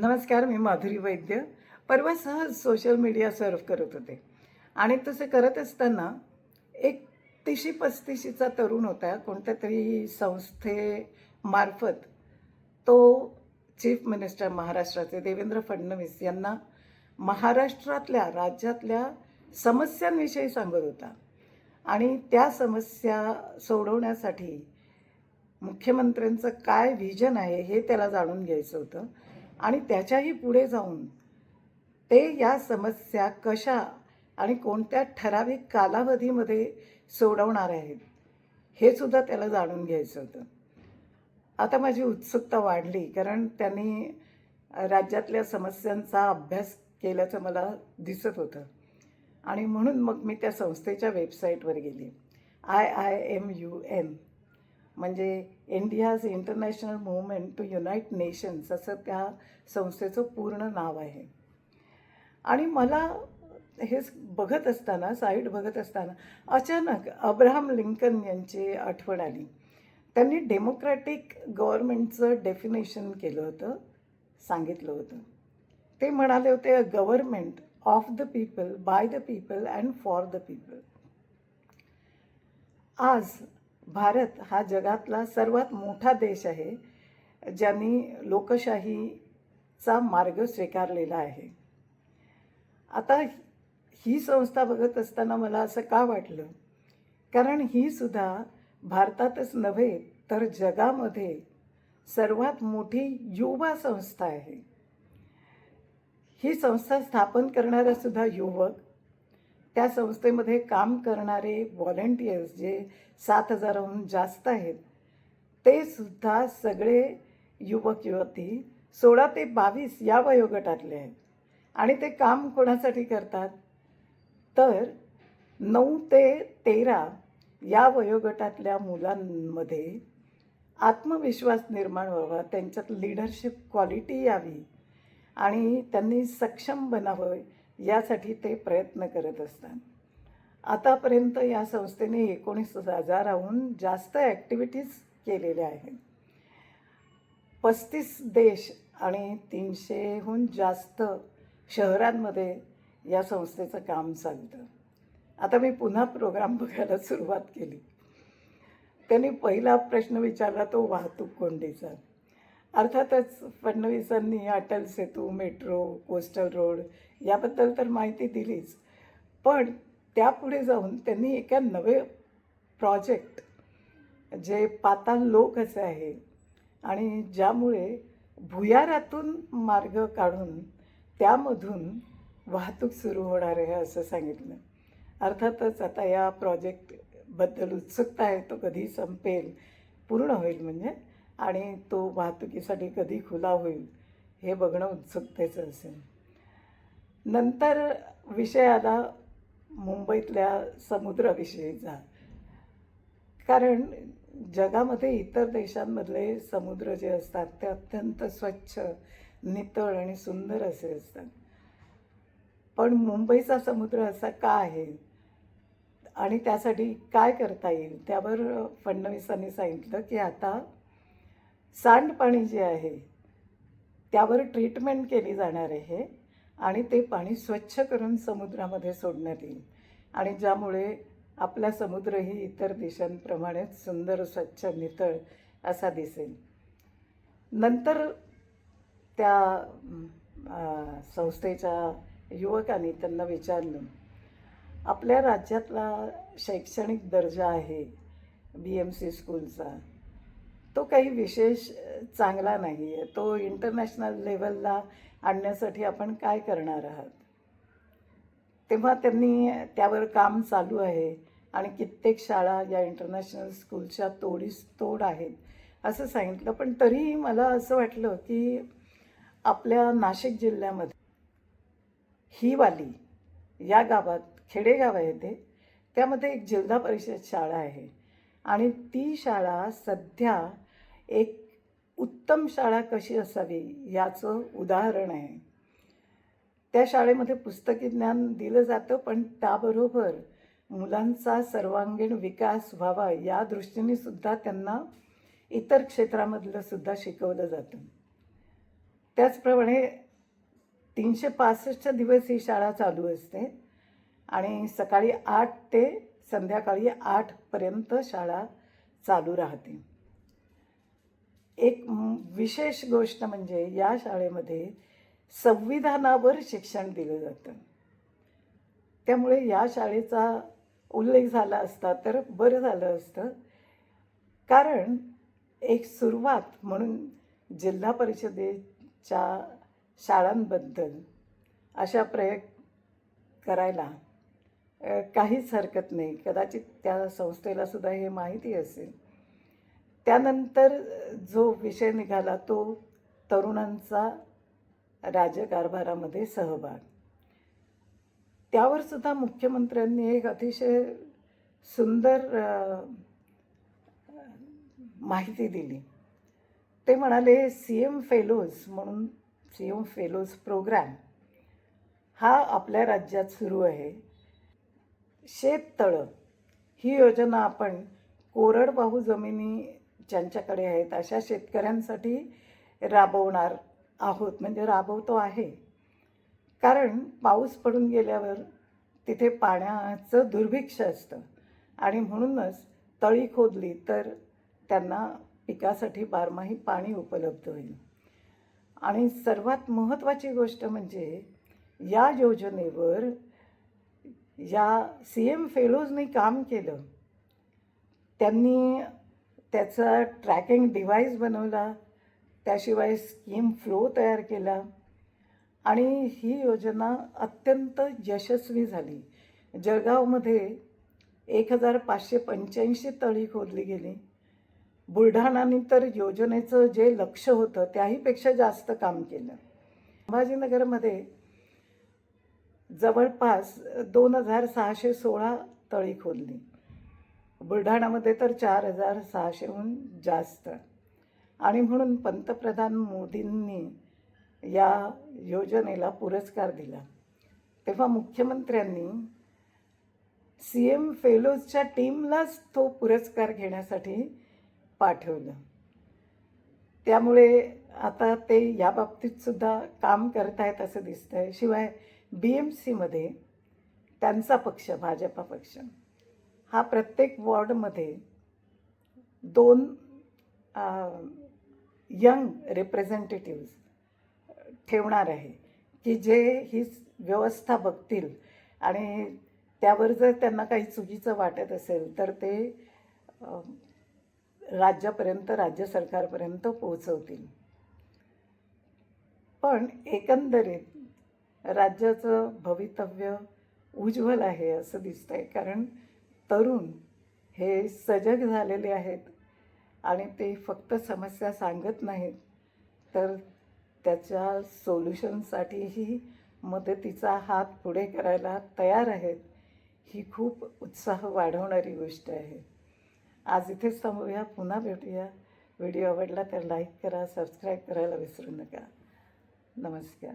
नमस्कार मी माधुरी वैद्य. परवा सहज सोशल मीडिया सर्व करत होते. आणि तसे करत असताना एक तिशी पस्तीशीचा तरुण होता कोणत्या तरी संस्थेमार्फत. तो चीफ मिनिस्टर महाराष्ट्राचे देवेंद्र फडणवीस यांना महाराष्ट्रातल्या राज्यातल्या समस्यांविषयी सांगत होता. आणि त्या समस्या सोडवण्यासाठी मुख्यमंत्र्यांचं काय व्हिजन आहे हे त्याला जाणून घ्यायचं होतं. आणि त्याच्याही पुढे जाऊन ते या समस्या कशा आणि कोणत्या ठराविक कालावधीमध्ये सोडवणार आहेत हे सुद्धा त्याला जाणून घ्यायचं होतं. आता माझी उत्सुकता वाढली कारण त्यांनी राज्यातल्या समस्यांचा अभ्यास केल्याचं मला दिसत होतं. आणि म्हणून मग मी त्या संस्थेच्या वेबसाईटवर गेली. I I M U N. म्हणजे India's international movement to unite nations असं त्या संस्थेचं पूर्ण नाव आहे. आणि मला हे बघत असताना साईट बघत असताना अचानक अब्राहम लिंकन यांची आठवण आली. त्यांनी डेमोक्रॅटिक गव्हर्मेंटचं डेफिनेशन केलं होतं सांगितलं होतं. ते म्हणाले होते a government of the people by the people and for the people. आज भारत हा जगातला सर्वात मोठा देश आहे ज्यांनी लोकशाहीचा मार्ग स्वीकारलेला आहे. आता ही संस्था बघत असताना मला असं का वाटलं? कारण ही सुद्धा भारतातच नव्हे तर जगामध्ये सर्वात मोठी युवा संस्था आहे. ही संस्था स्थापन करणारा सुद्धा युवक त्या संस्थेमध्ये काम करणारे व्हॉलेंटियर्स जे सात हजाराहून जास्त आहेत ते सुद्धा सगळे युवक युवती सोळा ते बावीस या वयोगटातले आहेत. आणि ते काम कोणासाठी करतात? तर नऊ ते तेरा या वयोगटातल्या मुलांमध्ये आत्मविश्वास निर्माण व्हावा त्यांच्यात लिडरशिप क्वालिटी यावी आणि त्यांनी सक्षम बनावं यासाठी ते प्रयत्न करत असतात. आतापर्यंत या संस्थेने एकोणीस हजाराहून जास्त ॲक्टिव्हिटीज केलेल्या आहेत. पस्तीस देश आणि तीनशेहून जास्त शहरांमध्ये या संस्थेचं काम चालतं. आता मी पुन्हा प्रोग्राम बघायला सुरुवात केली. त्यांनी पहिला प्रश्न विचारला तो वाहतूक कोंडीचा. अर्थातच फडणवीसांनी Atal Setu metro coastal road याबद्दल तर माहिती दिलीच. पण त्यापुढे जाऊन त्यांनी एका नवे प्रोजेक्ट जे पाताल लोक असे आहे आणि ज्यामुळे भुयारातून मार्ग काढून त्यामधून वाहतूक सुरू होणार आहे असं सांगितलं. अर्थातच आता या प्रोजेक्टबद्दल उत्सुकता आहे तो कधी संपेल पूर्ण होईल म्हणजे? आणि तो वाहतुकीसाठी कधी खुला होईल हे बघणं उत्सुकतेचं असेल. नंतर विषय आला मुंबईतल्या समुद्राविषयीचा कारण जगामध्ये इतर देशांमधले समुद्र जे असतात ते अत्यंत स्वच्छ नितळ आणि सुंदर असे असतात. पण मुंबईचा समुद्र असा का आहे? आणि त्यासाठी काय करता येईल? त्यावर फडणवीसांनी सांगितलं की आता सांडपाणी जे आहे त्यावर ट्रीटमेंट केली जाणार आहे आणि ते पाणी स्वच्छ करून समुद्रामध्ये सोडण्यात येईल. आणि ज्यामुळे आपला समुद्रही इतर देशांप्रमाणेच सुंदर स्वच्छ नितळ असा दिसेल. नंतर त्या संस्थेच्या युवकांनी त्यांना विचारलं आपल्या राज्यातला शैक्षणिक दर्जा आहे बी एम सी स्कूलचा तो काही विशेष चांगला नाही आहे तो इंटरनॅशनल लेवलला आणण्यासाठी आपण काय करणार आहात? तेव्हा त्यांनी त्यावर काम चालू आहे आणि कित्येक शाळा या इंटरनॅशनल स्कूलच्या तोडीस तोड आहेत असं सांगितलं. पण तरीही मला असं वाटलं की आपल्या नाशिक जिल्ह्यामध्ये ही वाली या गावात खेडेगाव आहे ते त्यामध्ये एक जिल्हा परिषद शाळा आहे. आणि ती शाळा सध्या एक उत्तम शाळा कशी असावी याचं उदाहरण आहे. त्या शाळेमध्ये पुस्तकी ज्ञान दिलं जातं पण त्याबरोबर मुलांचा सर्वांगीण विकास व्हावा या दृष्टीने सुद्धा त्यांना इतर क्षेत्रामधलं सुद्धा शिकवलं जातं. त्याचप्रमाणे तीनशे पासष्ट दिवस ही शाळा चालू असते आणि सकाळी आठ ते संध्याकाळी आठपर्यंत शाळा चालू राहते. एक विशेष गोष्ट म्हणजे या शाळेमध्ये संविधानावर शिक्षण दिलं जातं. त्यामुळे या शाळेचा उल्लेख झाला असता तर बरं झालं असतं. कारण एक सुरुवात म्हणून जिल्हा परिषदेच्या शाळांबद्दल अशा प्रयोग करायला काहीच हरकत नाही. कदाचित त्या संस्थेला सुद्धा हे माहिती असेल. त्यानंतर जो विषय निघाला तो तरुणांचा राजकारभारामध्ये सहभाग. त्यावर सुद्धा मुख्यमंत्र्यांनी एक अतिशय सुंदर माहिती दिली. ते म्हणाले सी एम फेलोज म्हणून सी एम फेलोज प्रोग्रॅम हा आपल्या राज्यात सुरू आहे. शेततळं ही योजना आपण कोरडवाहू जमिनी ज्यांच्याकडे आहेत अशा शेतकऱ्यांसाठी राबवणार आहोत. म्हणजे राबवतो आहे. कारण पाऊस पडून गेल्यावर तिथे पाण्याचं दुर्भिक्ष असतं. आणि म्हणूनच तळी खोदली तर त्यांना पिकासाठी बारमाही पाणी उपलब्ध होईल. आणि सर्वात महत्त्वाची गोष्ट म्हणजे या योजनेवर या सी एम फेलोजनी काम केलं. त्यांनी त्याचा ट्रॅकिंग डिव्हाइस बनवला. त्याशिवाय स्कीम फ्लो तयार केला. आणि ही योजना अत्यंत यशस्वी झाली. जळगावमध्ये एक हजार पाचशे पंच्याऐंशी तळी खोदली गेली. बुलढाणाने तर योजनेचं जे लक्ष होतं त्याहीपेक्षा जास्त काम केलं. संभाजीनगरमध्ये जवळपास दोन हजार सहाशे सोळा तळी खोदली. बुलढाणामध्ये तर चार हजार सहाशेहून जास्त. आणि म्हणून पंतप्रधान मोदींनी या योजनेला पुरस्कार दिला. तेव्हा मुख्यमंत्र्यांनी सी एम फेलोजच्या टीमलाच तो पुरस्कार घेण्यासाठी पाठवलं. त्यामुळे आता ते याबाबतीतसुद्धा काम करत काम करतायत असं दिसतंय. शिवाय बी एम सीमध्ये त्यांचा पक्ष भाजपा पक्ष. हा प्रत्येक वॉर्डमध्ये दोन यंग रिप्रेझेंटेटिव्ज ठेवणार आहे की जे ही व्यवस्था बघतील. आणि त्यावर जर त्यांना काही चुकीचं वाटत असेल तर ते राज्यापर्यंत राज्य सरकारपर्यंत पोहोचवतील. पण एकंदरीत राज्याचं भवितव्य उज्ज्वल आहे असं दिसतंय. कारण तरुण हे सजग झालेले आहेत आणि ते फक्त समस्या सांगत नाहीत तर त्याच्या सोल्युशनसाठीही मदतीचा हात पुढे करायला तयार आहेत ही खूप उत्साह वाढवणारी गोष्ट आहे. आज इथेच थांबूया पुन्हा भेटूया. व्हिडिओ आवडला तर लाईक करा सबस्क्राईब करायला विसरू नका. नमस्कार.